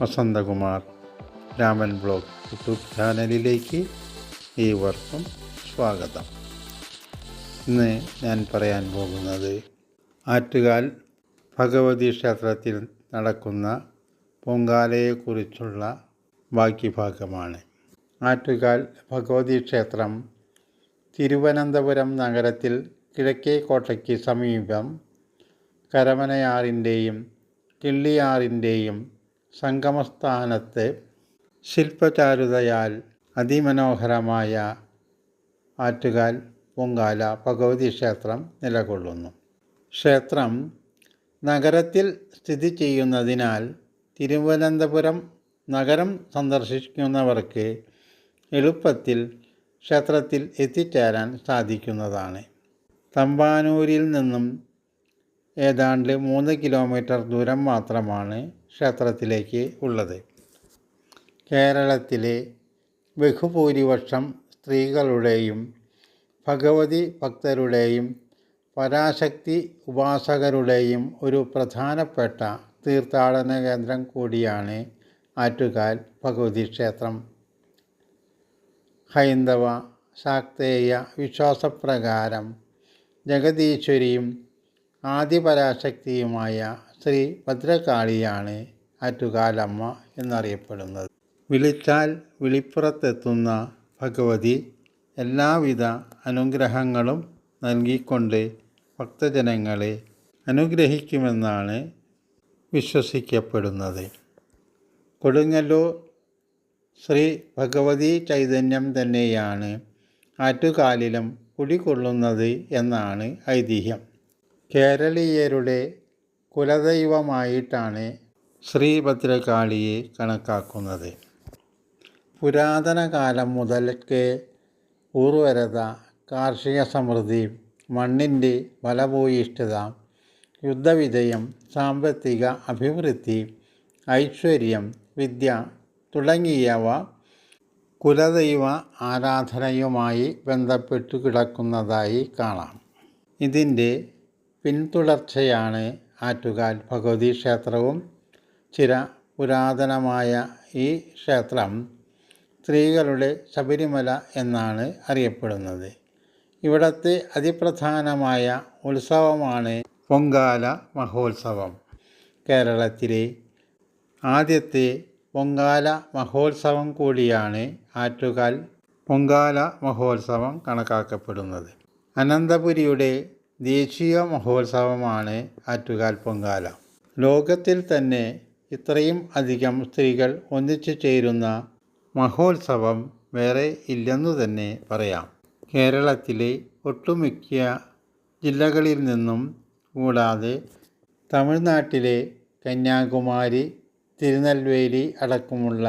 Vasanthakumar. Raman blog YouTube ചാനലിലേക്ക് ഏവർക്കും സ്വാഗതം. ഇന്ന് ഞാൻ പറയാൻ പോകുന്നത് ആറ്റുകാൽ ഭഗവതി ക്ഷേത്രത്തിൽ നടക്കുന്ന പൊങ്കാലയെക്കുറിച്ചുള്ള ബാക്കി ഭാഗമാണ് ആറ്റുകാൽ ഭഗവതി ക്ഷേത്രം തിരുവനന്തപുരം നഗരത്തിൽ കിഴക്കേ കോട്ടയ്ക്ക് സമീപം കരമനയാറിന്റെയും കിള്ളിയാറിന്റെയും സംഗമസ്ഥാനത്ത് ശില്പചാരുതയാൽ അതിമനോഹരമായ ആറ്റുകാൽ പൊങ്കാല ഭഗവതി ക്ഷേത്രം നിലകൊള്ളുന്നു. ക്ഷേത്രം നഗരത്തിൽ സ്ഥിതി ചെയ്യുന്നതിനാൽ തിരുവനന്തപുരം നഗരം സന്ദർശിക്കുന്നവർക്ക് എളുപ്പത്തിൽ ക്ഷേത്രത്തിൽ എത്തിച്ചേരാൻ സാധിക്കുന്നതാണ്. തമ്പാനൂരിൽ നിന്നും ഏതാണ്ട് മൂന്ന് കിലോമീറ്റർ ദൂരം മാത്രമാണ് ക്ഷേത്രത്തിലേക്ക് ഉള്ളത്. കേരളത്തിലെ ബഹുഭൂരിപക്ഷം സ്ത്രീകളുടെയും ഭഗവതി ഭക്തരുടെയും പരാശക്തി ഉപാസകരുടെയും ഒരു പ്രധാനപ്പെട്ട തീർത്ഥാടന കേന്ദ്രം കൂടിയാണ് ആറ്റുകാൽ ഭഗവതി ക്ഷേത്രം. ഹൈന്ദവ ശാക്തേയ വിശ്വാസപ്രകാരം ജഗതീശ്വരിയും ആദിപരാശക്തിയുമായ ശ്രീ ഭദ്രകാളിയാണ് ആറ്റുകാലമ്മ എന്നറിയപ്പെടുന്നത്. വിളിച്ചാൽ വിളിപ്പുറത്തെത്തുന്ന ഭഗവതി എല്ലാവിധ അനുഗ്രഹങ്ങളും നൽകിക്കൊണ്ട് ഭക്തജനങ്ങളെ അനുഗ്രഹിക്കുമെന്നാണ് വിശ്വസിക്കപ്പെടുന്നത്. കൊടുങ്ങല്ലൂർ ശ്രീ ഭഗവതി ചൈതന്യം തന്നെയാണ് ആറ്റുകാലിലും കുടികൊള്ളുന്നത് എന്നാണ് ഐതിഹ്യം. കേരളീയരുടെ കുലദൈവമായിട്ടാണ് ശ്രീഭദ്രകാളിയെ കണക്കാക്കുന്നത്. പുരാതന കാലം മുതൽക്കേ ഊർവരത കാർഷിക സമൃദ്ധി മണ്ണിന്റെ ഫലഭൂയിഷ്ഠത യുദ്ധവിജയം സാമ്പത്തിക അഭിവൃദ്ധി ഐശ്വര്യം വിദ്യ തുടങ്ങിയവ കുലദൈവ ആരാധനയുമായി ബന്ധപ്പെട്ടു കിടക്കുന്നതായി കാണാം. ഇതിന്റെ പിന്തുടർച്ചയാണ് ആറ്റുകാൽ ഭഗവതി ക്ഷേത്രവും ചിര പുരാതനമായ ഈ ക്ഷേത്രം സ്ത്രീകളുടെ ശബരിമല എന്നാണ് അറിയപ്പെടുന്നത്. ഇവിടത്തെ അതിപ്രധാനമായ ഉത്സവമാണ് പൊങ്കാല മഹോത്സവം. കേരളത്തിലെ ആദ്യത്തെ പൊങ്കാല മഹോത്സവം കൂടിയാണ് ആറ്റുകാൽ പൊങ്കാല മഹോത്സവം കണക്കാക്കപ്പെടുന്നത്. അനന്തപുരിയുടെ ദേശീയ മഹോത്സവമാണ് ആറ്റുകാൽ പൊങ്കാല. ലോകത്തിൽ തന്നെ ഇത്രയും അധികം സ്ത്രീകൾ ഒന്നിച്ചു ചേരുന്ന മഹോത്സവം വേറെ ഇല്ലെന്നു തന്നെ പറയാം. കേരളത്തിലെ ഒട്ടുമിക്ക ജില്ലകളിൽ നിന്നും കൂടാതെ തമിഴ്നാട്ടിലെ കന്യാകുമാരി തിരുനെൽവേലി അടക്കമുള്ള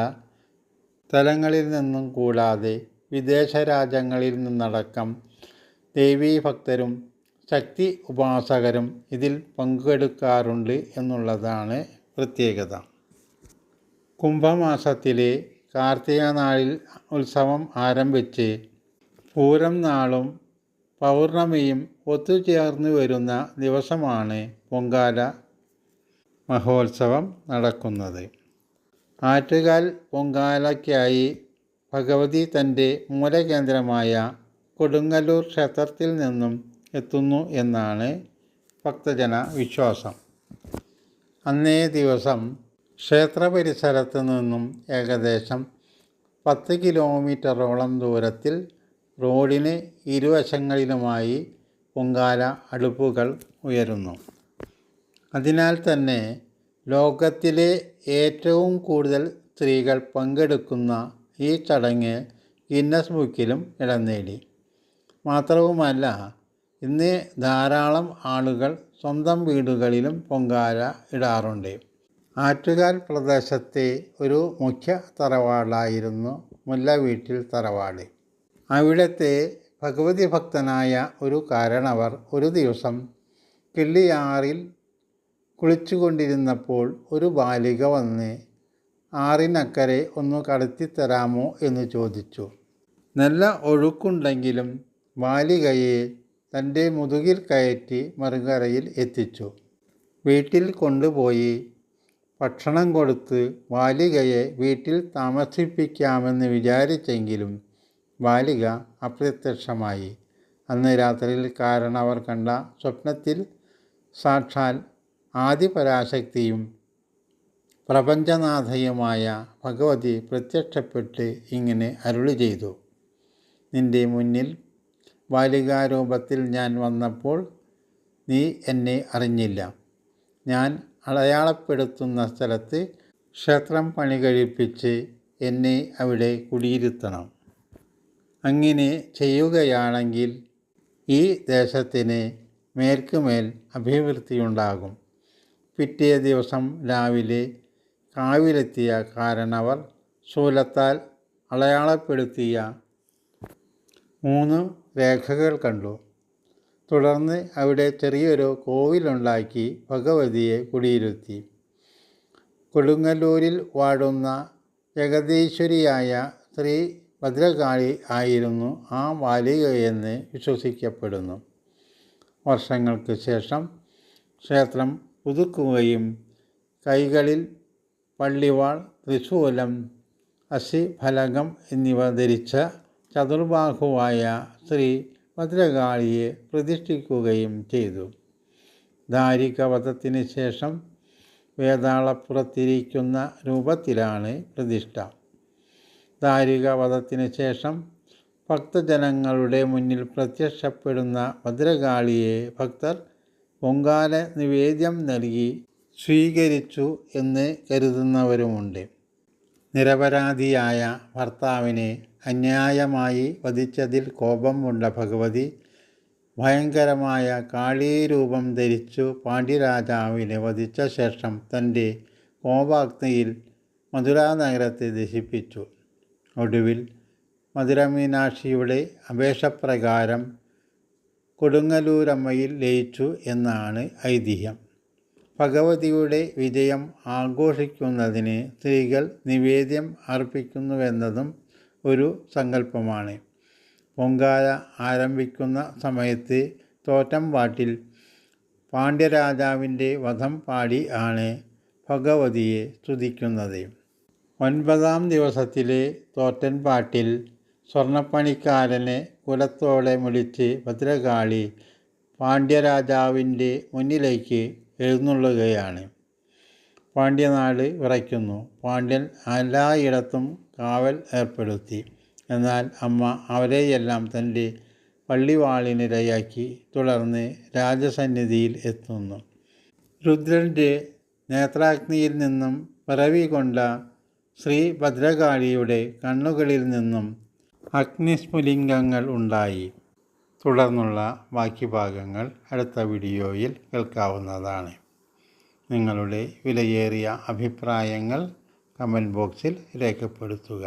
സ്ഥലങ്ങളിൽ നിന്നും കൂടാതെ വിദേശ രാജ്യങ്ങളിൽ നിന്നടക്കം ദേവീഭക്തരും ശക്തി ഉപാസകരും ഇതിൽ പങ്കെടുക്കാറുണ്ട് എന്നുള്ളതാണ് പ്രത്യേകത. കുംഭമാസത്തിലെ കാർത്തിക നാളിൽ ഉത്സവം ആരംഭിച്ച് പൂരം നാളും പൗർണമിയും ഒത്തുചേർന്ന് വരുന്ന ദിവസമാണ് പൊങ്കാല മഹോത്സവം നടക്കുന്നത്. ആറ്റുകാൽ പൊങ്കാലയ്ക്കായി ഭഗവതി തന്റെ മൂലകേന്ദ്രമായ കൊടുങ്ങല്ലൂർ ക്ഷേത്രത്തിൽ നിന്നും എത്തുന്നു എന്നാണ് ഭക്തജന വിശ്വാസം. അന്നേ ദിവസം ക്ഷേത്ര പരിസരത്ത് നിന്നും ഏകദേശം പത്ത് കിലോമീറ്ററോളം ദൂരത്തിൽ റോഡിന് ഇരുവശങ്ങളിലുമായി പൊങ്കാല അടുപ്പുകൾ ഉയരുന്നു. അതിനാൽ തന്നെ ലോകത്തിലെ ഏറ്റവും കൂടുതൽ സ്ത്രീകൾ പങ്കെടുക്കുന്ന ഈ ചടങ്ങ് ഗിന്നസ് ബുക്കിലും ഇടം നേടി. മാത്രവുമല്ല ഇന്ന് ധാരാളം ആളുകൾ സ്വന്തം വീടുകളിലും പൊങ്കാല ഇടാറുണ്ട്. ആറ്റുകാൽ പ്രദേശത്തെ ഒരു മുഖ്യ തറവാടായിരുന്നു മുല്ല വീട്ടിൽ തറവാട്. അവിടത്തെ ഭഗവതി ഭക്തനായ ഒരു കാരണവർ ഒരു ദിവസം കിള്ളിയാറിൽ കുളിച്ചുകൊണ്ടിരുന്നപ്പോൾ ഒരു ബാലിക വന്ന് ആറിനക്കരെ ഒന്ന് കടത്തിത്തരാമോ എന്ന് ചോദിച്ചു. നല്ല ഒഴുക്കുണ്ടെങ്കിലും ബാലികയെ തന്റെ മുതുകിൽ കയറ്റി മറുകരയിൽ എത്തിച്ചു. വീട്ടിൽ കൊണ്ടുപോയി. ഭക്ഷണം കൊടുത്ത് ബാലികയെ വീട്ടിൽ താമസിപ്പിക്കാമെന്ന് വിചാരിച്ചെങ്കിലും ബാലിക അപ്രത്യക്ഷമായി. അന്ന് രാത്രിയിൽ കാരണവർ കണ്ട സ്വപ്നത്തിൽ സാക്ഷാൽ ആദിപരാശക്തിയും പ്രപഞ്ചനാഥയുമായ ഭഗവതി പ്രത്യക്ഷപ്പെട്ട് ഇങ്ങനെ അരുളി ചെയ്തു. നിന്റെ മുന്നിൽ ബാലികാരൂപത്തിൽ ഞാൻ വന്നപ്പോൾ നീ എന്നെ അറിഞ്ഞില്ല. ഞാൻ അടയാളപ്പെടുത്തുന്ന സ്ഥലത്ത് ക്ഷേത്രം പണി കഴിപ്പിച്ച് എന്നെ അവിടെ കുടിയിരുത്തണം. അങ്ങനെ ചെയ്യുകയാണെങ്കിൽ ഈ ദേശത്തിന് മേൽക്കുമേൽ അഭിവൃദ്ധിയുണ്ടാകും. പിറ്റേ ദിവസം രാവിലെ കാവിലെത്തിയ കാരണവർ ശൂലത്താൽ അടയാളപ്പെടുത്തിയ മൂന്ന് രേഖകൾ കണ്ടു. തുടർന്ന് അവിടെ ചെറിയൊരു കോവിലുണ്ടാക്കി ഭഗവതിയെ കുടിയിരുത്തി. കൊടുങ്ങല്ലൂരിൽ വാഴുന്ന ജഗതീശ്വരിയായ ശ്രീ ഭദ്രകാളി ആയിരുന്നു ആ ബാലികയെന്ന് വിശ്വസിക്കപ്പെടുന്നു. വർഷങ്ങൾക്ക് ശേഷം ക്ഷേത്രം പുതുക്കുകയും കൈകളിൽ പള്ളിവാൾ ത്രിശൂലം അശിഫലകം എന്നിവ ധരിച്ച ചതുർബാഹുവായ ശ്രീ ഭദ്രകാളിയെ പ്രതിഷ്ഠിക്കുകയും ചെയ്തു. ധാരികവധത്തിന് ശേഷം വേതാളപ്പുറത്തിരിക്കുന്ന രൂപത്തിലാണ് പ്രതിഷ്ഠ. ധാരികവധത്തിന് ശേഷം ഭക്തജനങ്ങളുടെ മുന്നിൽ പ്രത്യക്ഷപ്പെടുന്ന ഭദ്രകാളിയെ ഭക്തർ പൊങ്കാല നിവേദ്യം നൽകി സ്വീകരിച്ചു എന്ന് കരുതുന്നവരുമുണ്ട്. നിരപരാധിയായ ഭർത്താവിനെ അന്യായമായി വധിച്ചതിൽ കോപം കൊണ്ട ഭഗവതി ഭയങ്കരമായ കാളീരൂപം ധരിച്ചു പാണ്ഡ്യരാജാവിനെ വധിച്ച ശേഷം തന്റെ കോപാഗ്നിയിൽ മധുരാ നഗരത്തെ ദഹിപ്പിച്ചു. ഒടുവിൽ മധുരമീനാക്ഷിയുടെ അപേക്ഷപ്രകാരം കൊടുങ്ങലൂരമ്മയിൽ ലയിച്ചു എന്നാണ് ഐതിഹ്യം. ഭഗവതിയുടെ വിജയം ആഘോഷിക്കുന്നതിന് സ്ത്രീകൾ നിവേദ്യം അർപ്പിക്കുന്നുവെന്നതും ഒരു സങ്കല്പമാണ്. പൊങ്കാല ആരംഭിക്കുന്ന സമയത്ത് തോറ്റം പാട്ടിൽ പാണ്ഡ്യരാജാവിന്റെ വധം പാടി ആണ് ഭഗവതിയെ സ്തുതിക്കുന്നത്. ഒൻപതാം ദിവസത്തിലെ തോറ്റൻ പാട്ടിൽ സ്വർണപ്പണിക്കാരനെ കുലത്തോടെ മുടിച്ച് ഭദ്രകാളി പാണ്ഡ്യരാജാവിന്റെ മുന്നിലേക്ക് എഴുന്നള്ളുകയാണ്. പാണ്ഡ്യനാട് വിറയ്ക്കുന്നു. പാണ്ഡ്യൻ എല്ലായിടത്തും കാവൽ ഏർപ്പെടുത്തി. എന്നാൽ അമ്മ അവരെയെല്ലാം തന്റെ പള്ളിവാളിനിരയാക്കി തുടർന്ന് രാജസന്നിധിയിൽ എത്തുന്നു. രുദ്രന്റെ നേത്രാഗ്നിയിൽ നിന്നും പിറവി കൊണ്ട ശ്രീ ഭദ്രകാളിയുടെ കണ്ണുകളിൽ നിന്നും അഗ്നിസ്ഫുലിംഗങ്ങൾ ഉണ്ടായി. തുടർന്നുള്ള ബാക്കി ഭാഗങ്ങൾ അടുത്ത വീഡിയോയിൽ കേൾക്കാവുന്നതാണ്. നിങ്ങളുടെ വിലയേറിയ അഭിപ്രായങ്ങൾ കമന്റ് ബോക്സിൽ രേഖപ്പെടുത്തുക.